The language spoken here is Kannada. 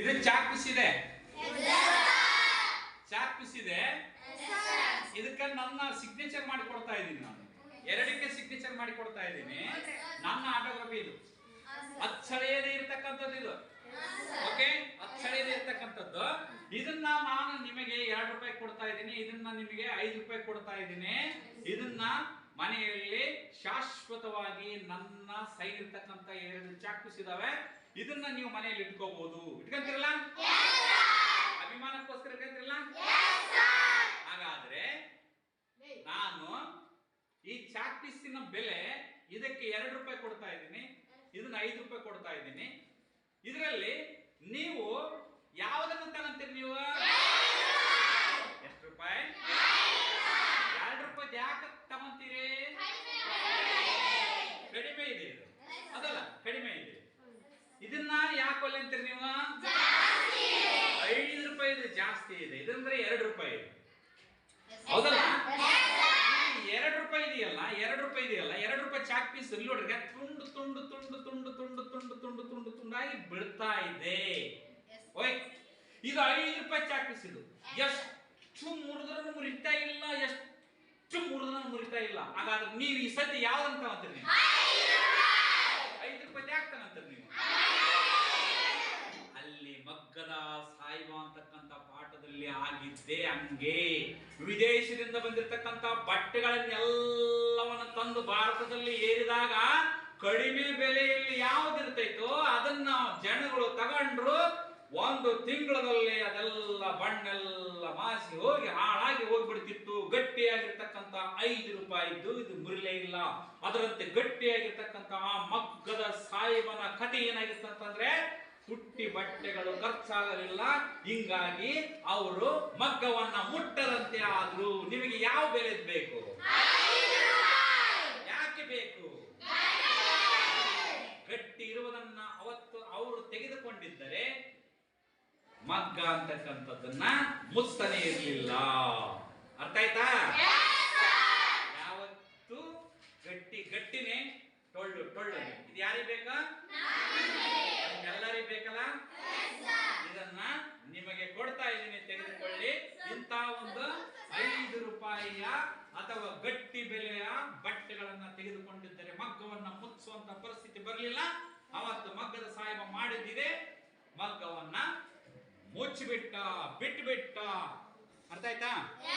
ಇದು ಚಾಕ್ ಪೀಸ್ ಇದೆ ಚಾಕ್ ಪೀಸ್ ಇದೆ ಇದಕ್ಕೆ ನನ್ನ ಸಿಗ್ನೇಚರ್ ಮಾಡಿ ಕೊಡ್ತಾ ಇದ್ದೀನಿ ನಾನು. ಎರಡಕ್ಕೆ ಸಿಗ್ನೇಚರ್ ಮಾಡಿ ಕೊಡ್ತಾ ಇದ್ದೀನಿ. ನನ್ನ ಆಟೋಗ್ರಫಿ ಇದು. ಅಚ್ಚಳಿಯದೇ ಇರತಕ್ಕಂಥದ್ದು ಇದು. ಓಕೆ ಅಚ್ಚಳಿಯದೇ ಇರ್ತಕ್ಕಂಥದ್ದು. ಇದನ್ನ ನಾನು ನಿಮಗೆ ಎರಡು ರೂಪಾಯಿ ಕೊಡ್ತಾ ಇದ್ದೀನಿ. ಇದನ್ನ ನಿಮಗೆ ಐದು ರೂಪಾಯಿ ಕೊಡ್ತಾ ಇದ್ದೀನಿ. ಇದನ್ನ ಮನೆಯಲ್ಲಿ ಶಾಶ್ವತವಾಗಿ ನನ್ನ ಸೈನ್ ಇರ್ತಕ್ಕಂಥ ಎರಡು ಚಾಕ್ ಪೀಸ್ ಇದಾವೆ ಇದನ್ನ ನೀವು ಮನೆಯಲ್ಲಿ ಇಟ್ಕೋಬಹುದು. ಇಟ್ಕೊಂತೀರಲ್ಲ? ಅಭಿಮಾನಕ್ಕೋಸ್ಕರ ಇಟ್ಕೊಂತೀರಲ್ಲ? ಹಾಗಾದ್ರೆ ನಾನು ಈ ಚಾಕ್ ಪೀಸಿನ ಬೆಲೆ ಇದಕ್ಕೆ ಎರಡು ರೂಪಾಯಿ ಕೊಡ್ತಾ ಇದ್ದೀನಿ, ಇದನ್ನ ಐದು ರೂಪಾಯಿ ಕೊಡ್ತಾ ಇದ್ದೀನಿ. ಇದರಲ್ಲಿ ನೀವು ಯಾವುದನ್ನು ತಗೊಂತೀರಿ ನೀವು ಎಷ್ಟು ರೂಪಾಯಿ ಎರಡು ರೂಪಾಯಿ ಯಾಕೆ ತಗೊಂತೀರಿ ಕಡಿಮೆ ಇದೆ ಇದು ಅದಲ್ಲ ಕಡಿಮೆ ಇದೆ ಒಲ್ಲೆ ಅಂತೀರಿ ನೀವು? ಐದು ರೂಪಾಯಿ ಇದು, ಜಾಸ್ತಿ ಇದೆ. ಇದಂದ್ರೆ ಎರಡು ರೂಪಾಯಿ ಹೌದಲ್ಲ? ಎರಡು ರೂಪಾಯಿ ಇದೆಯಲ್ಲ, ಎರಡು ರೂಪಾಯಿ ಇದೆಯಲ್ಲ, ಎರಡು ರೂಪಾಯಿ ಚಾಕ್ ಪೀಸ್ ನೋಡ್ರಿ, ತುಂಡು ತುಂಡು ತುಂಡು ತುಂಡು ತುಂಡು ತುಂಡು ತುಂಡು ತುಂಡು, ತುಂಡಾಗಿ ಬಿಡ್ತಾ ಇದೆ. ಓಯ್, ಇದು ಐದು ರೂಪಾಯಿ ಚಾಕ್ ಪೀಸ್ ಇದು. ಎಷ್ಟು ಮುರಿದ್ರೂ ಮುರಿತಾ ಇಲ್ಲ, ಎಷ್ಟು ಮುರಿದ್ರೂ ಮುರಿತಾ ಇಲ್ಲ. ಹಾಗಾದ್ರೆ ನೀವು ಈ ಸತಿ ಯಾವ್ದಂತ ಅಂತೀರಿ ನೀವು ಐದು ರೂಪಾಯಿ ಯಾಕೆ ತಗೊಂತೀರಿ ನೀವು ಅಲ್ಲಿ ಮಗ್ಗದ ಸಾಯಿಬ ಅಂತಕ್ಕಂಥ ಪಾಠದಲ್ಲಿ ಆಗಿದ್ದೆ ಹಂಗೆ. ವಿದೇಶದಿಂದ ಬಂದಿರತಕ್ಕಂಥ ಬಟ್ಟೆಗಳನ್ನೆಲ್ಲವನ್ನು ತಂದು ಭಾರತದಲ್ಲಿ ಏರಿದಾಗ ಕಡಿಮೆ ಬೆಲೆಯಲ್ಲಿ ಯಾವ್ದಿರ್ತೈತೋ ಅದನ್ನ ಜನಗಳು ತಗೊಂಡ್ರು ಒಂದು ತಿಂಗಳಲ್ಲಿ ಅದೆಲ್ಲ ಬಣ್ಣೆಲ್ಲ ಮಾಸಿ ಹೋಗಿ ಹಾಳಾಗಿ ಹೋಗ್ಬಿಡ್ತಿತ್ತು. ಗಟ್ಟಿಯಾಗಿರ್ತಕ್ಕಂಥ ಐದು ರೂಪಾಯಿದ್ದು ಇದು ಮುರಿಲೇ ಇಲ್ಲ. ಅದರಂತೆ ಗಟ್ಟಿಯಾಗಿರ್ತಕ್ಕಂಥ ಆ ಮಗ್ಗದ ಸಾಯಿಬನ ಕಥೆ ಏನಾಗಿತ್ತಂತಂದ್ರೆ ಹುಟ್ಟಿ ಬಟ್ಟೆಗಳು ಖರ್ಚಾಗಲಿಲ್ಲ. ಹಿಂಗಾಗಿ ಅವರು ಮಗ್ಗವನ್ನ ಮುಟ್ಟದಂತೆ ಆದ್ರು ನಿಮಗೆ ಯಾವ ಬೆಲೆ ಬೇಕು? ಯಾಕೆ ಬೇಕು? ಗಟ್ಟಿ ಇರುವುದನ್ನ ಅವತ್ತು ಅವರು ತೆಗೆದುಕೊಂಡಿದ್ದರೆ ಮಗ್ಗ ಅಂತಕ್ಕಂಥದ್ದನ್ನ ಮುಸ್ತನೇ ಇರಲಿಲ್ಲ. ಅರ್ಥ ಆಯ್ತಾ? ಯಾವತ್ತು ಗಟ್ಟಿ ಗಟ್ಟಿನೇ ಟೊಳ್ಳು ಟೊಳ್ಳು ಇದು ಯಾರಿಗೆ ಬೇಕಾ? ಎಲ್ಲರಿಗೂ ಬೇಕಲ್ಲ? ಇದನ್ನ ನಿಮಗೆ ಕೊಡ್ತಾ ಇದ್ದೀನಿ ತೆಗೆದುಕೊಳ್ಳಿ. ಇಂತ ಒಂದು ಐದು ರೂಪಾಯಿಯ ಅಥವಾ ಗಟ್ಟಿ ಬೆಲೆಯ ಬಟ್ಟೆಗಳನ್ನ ತೆಗೆದುಕೊಂಡಿದ್ದರೆ ಮಗ್ಗವನ್ನ ಮುಚ್ಚುವಂತ ಪರಿಸ್ಥಿತಿ ಬರಲಿಲ್ಲ. ಅವತ್ತು ಮಗ್ಗದ ಸಾಹೇಬ ಮಾಡಿದ್ದಿದೆ. ಮಗ್ಗವನ್ನ ಮುಚ್ಚಿಬಿಟ್ಟ ಬಿಟ್ಟು ಬಿಟ್ಟ ಅರ್ಥ ಆಯ್ತಾ?